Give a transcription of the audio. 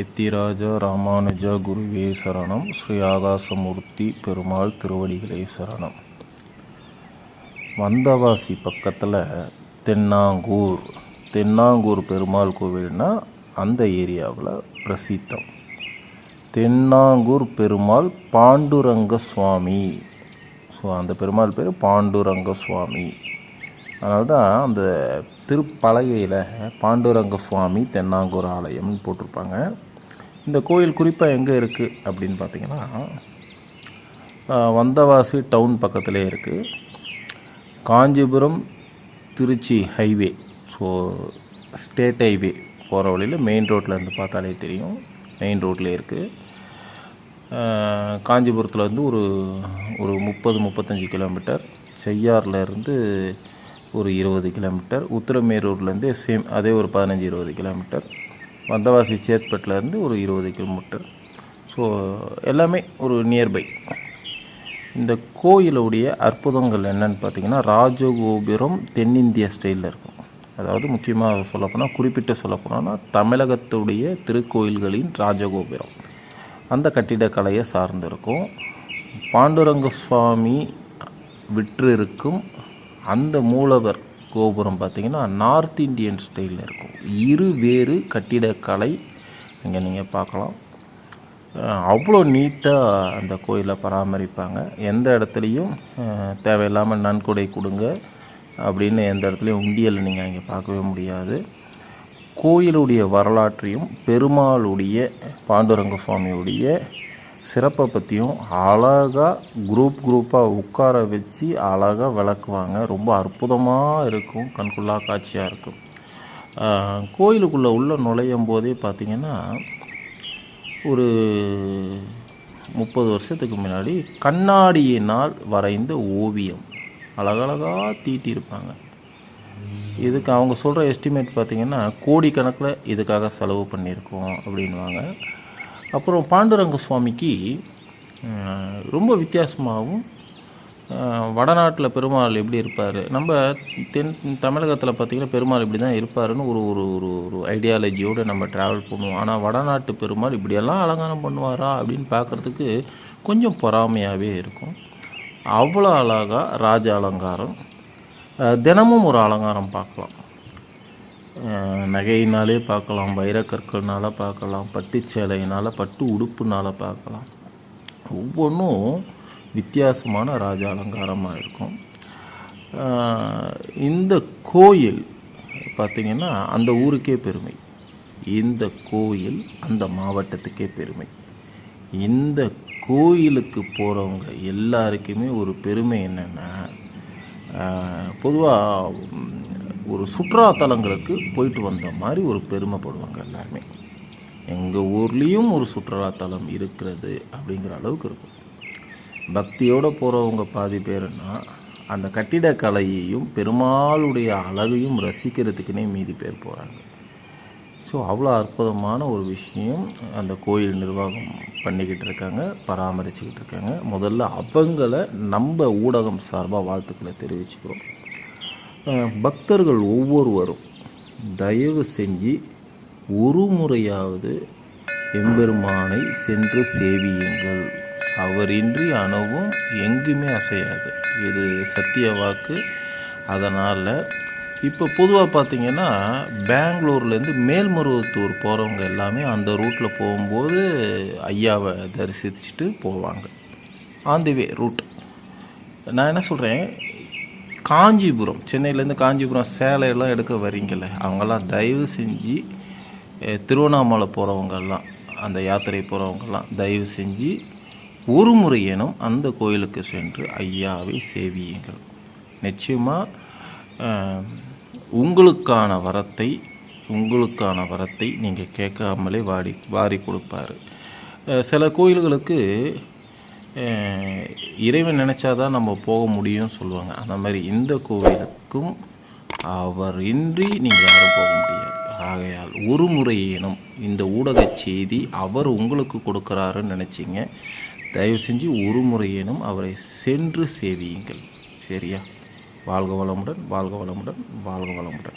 எத்திராஜ ராமானுஜ குருவே சரணம். ஸ்ரீ ஆகாசமூர்த்தி பெருமாள் திருவடிகளே சரணம். வந்தவாசி பக்கத்தில் தென்னாங்கூர். தென்னாங்கூர் பெருமாள் கோவில்னால் அந்த ஏரியாவில் பிரசித்தம். தென்னாங்கூர் பெருமாள் பாண்டுரங்க சுவாமி. ஸோ அந்த பெருமாள் பேர் பாண்டுரங்க சுவாமி. அதனால தான் அந்த திருப்பலகையில் பாண்டுரங்க சுவாமி தென்னாங்கூர் ஆலயம்னு போட்டிருப்பாங்க. இந்த கோயில் குறிப்பாக எங்கே இருக்குது அப்படின்னு பார்த்தீங்கன்னா வந்தவாசி டவுன் பக்கத்துலேயே இருக்குது Kanchipuram Trichy highway so state highway போகிற வழியில் மெயின் ரோட்டில் இருந்து பார்த்தாலே தெரியும். மெயின் ரோட்லேயே இருக்குது காஞ்சிபுரத்தில் இருந்து ஒரு ஒரு முப்பது முப்பத்தஞ்சு கிலோமீட்டர் செய்யாரில் இருந்து ஒரு இருபது கிலோமீட்டர். உத்திரமேரூர்லேருந்து சேம் அதே ஒரு பதினஞ்சு இருபது கிலோமீட்டர். வந்தவாசி சேத்பட்டிலேருந்து ஒரு இருபது கிலோமீட்டர். ஸோ எல்லாமே ஒரு நியர்பை இந்த கோயிலுடைய அற்புதங்கள் என்னென்னு பார்த்தீங்கன்னா ராஜகோபுரம் தென்னிந்திய ஸ்டைலில் இருக்கும். அதாவது முக்கியமாக சொல்லப்போனால் குறிப்பிட்டு சொல்லப்போனால் தமிழகத்துடைய திருக்கோயில்களின் ராஜகோபுரம். அந்த கட்டிடக்கலையை சார்ந்திருக்கும். பாண்டுரங்க சுவாமி விற்று இருக்கும் அந்த மூலவர் கோபுரம் பார்த்திங்கன்னா நார்த் இந்தியன் ஸ்டைலில் இருக்கும். இரு வேறு கட்டிடக்கலை இங்கே நீங்கள் பார்க்கலாம். அவ்வளோ நீட்டாக அந்த கோயிலை பராமரிப்பாங்க. எந்த இடத்துலையும் தேவையில்லாமல் நன்கொடை கொடுங்க அப்படின்னு எந்த இடத்துலையும் உண்டியல் நீங்கள் அங்கே பார்க்கவே முடியாது. கோயிலுடைய வரலாற்றையும் பெருமாளுடைய பாண்டுரங்க சுவாமியுடைய சிறப்பை பற்றியும் அழகாக குரூப் குரூப்பாக உட்கார வச்சு அழகாக விளக்குவாங்க. ரொம்ப அற்புதமாக இருக்கும். கண்குள்ளா காட்சியாக இருக்கும். கோயிலுக்குள்ளே உள்ள நுழையும் போதே பார்த்திங்கன்னா ஒரு முப்பது வருஷத்துக்கு முன்னாடி கண்ணாடியினால் வரைந்த ஓவியம். அழகழகாக தீட்டியிருப்பாங்க. இதுக்கு அவங்க சொல்கிற எஸ்டிமேட் பார்த்திங்கன்னா கோடிக்கணக்கில் இதுக்காக செலவு பண்ணியிருக்கோம் அப்படின்வாங்க அப்புறம் பாண்டுரங்க சுவாமிக்கு ரொம்ப வித்தியாசமாகவும் வடநாட்டில் பெருமாள் எப்படி இருப்பார்? நம்ம தென் தமிழகத்தில் பார்த்திங்கன்னா பெருமாள் இப்படி தான் இருப்பாருன்னு ஒரு ஒரு ஒரு ஒரு ஐடியாலஜியோடு நம்ம ட்ராவல் பண்ணுவோம். ஆனால் வடநாட்டு பெருமாள் இப்படியெல்லாம் அலங்காரம் பண்ணுவாரா அப்படின்னு பார்க்குறதுக்கு கொஞ்சம் பொறாமையாகவே இருக்கும். அவ்வளோ அழகாக ராஜ அலங்காரம் தினமும் ஒரு அலங்காரம் பார்க்கலாம். நகையினாலே பார்க்கலாம் வைரக்கற்கள்னால பார்க்கலாம் பட்டு சேலையினால் பட்டு உடுப்புனால பார்க்கலாம். ஒவ்வொன்றும் வித்தியாசமான ராஜ அலங்காரமாக இருக்கும். இந்த கோயில் பார்த்திங்கன்னா அந்த ஊருக்கே பெருமை. இந்த கோயில் அந்த மாவட்டத்துக்கே பெருமை. இந்த கோயிலுக்கு போகிறவங்க எல்லாருக்குமே ஒரு பெருமை என்னென்னா பொதுவாக ஒரு சுற்றுலாத்தலங்களுக்கு போயிட்டு வந்த மாதிரி ஒரு பெருமைப்படுவாங்க எல்லாருமே. எங்கள் ஊர்லேயும் ஒரு சுற்றுலாத்தலம் இருக்கிறது அப்படிங்கிற அளவுக்கு இருக்கும். பக்தியோடு போகிறவங்க பாதி பேருன்னா அந்த கட்டிடக்கலையையும் பெருமாளுடைய அழகையும் ரசிக்கிறதுக்குனே மீதி பேர் போகிறாங்க ஸோ அவ்வளோ அற்புதமான ஒரு விஷயம் அந்த கோயில் நிர்வாகம் பண்ணிக்கிட்டு இருக்காங்க பராமரிச்சுக்கிட்டு இருக்காங்க. முதல்ல அவங்கள நம்ம ஊடகம் சார்பாக வாழ்த்துக்களை தெரிவிச்சுக்கிறோம். பக்தர்கள் ஒவ்வொருவரும் தயவு செஞ்சு ஒரு முறையாவது எம்பெருமானை சென்று சேவியுங்கள். அவரின்றி அணுவும் எங்குமே அசையாது. இது சத்திய வாக்கு. அதனால் இப்போ பொதுவாக பார்த்திங்கன்னா பெங்களூர்லேருந்து மேல்மருவத்தூர் போகிறவங்க எல்லாமே அந்த ரூட்டில் போகும்போது ஐயாவை தரிசிச்சுட்டு போவாங்க. On the way route. நான் என்ன சொல்கிறேன் காஞ்சிபுரம். சென்னையிலேருந்து காஞ்சிபுரம் சேலையெல்லாம் எடுக்க வரீங்கல்ல அவங்கெல்லாம் தயவு செஞ்சு திருவண்ணாமலை போகிறவங்கெல்லாம் அந்த யாத்திரை போகிறவங்கெல்லாம் தயவு செஞ்சு ஒரு முறையேனும் அந்த கோயிலுக்கு சென்று ஐயாவை சேவியுங்கள். நிச்சயமாக உங்களுக்கான வரத்தை உங்களுக்கான வரத்தை நீங்கள் கேட்காமலே வாடி வாரி கொடுப்பாரு. சில கோயில்களுக்கு இறைவன் நினச்சாதான் நம்ம போக முடியும்னு சொல்லுவாங்க. அந்த மாதிரி இந்த கோவிலுக்கும் அவர் இன்றி நீங்கள் யாரும் போக முடியாது. ஆகையால் ஒரு முறையேனும் இந்த ஊடகச் செய்தி அவர் உங்களுக்கு கொடுக்குறாருன்னு நினச்சிங்க. தயவு செஞ்சு ஒரு முறையேனும் அவரை சென்று சேவியுங்கள். சரியா? வாழ்க வளமுடன் வாழ்க வளமுடன் வாழ்க வளமுடன்.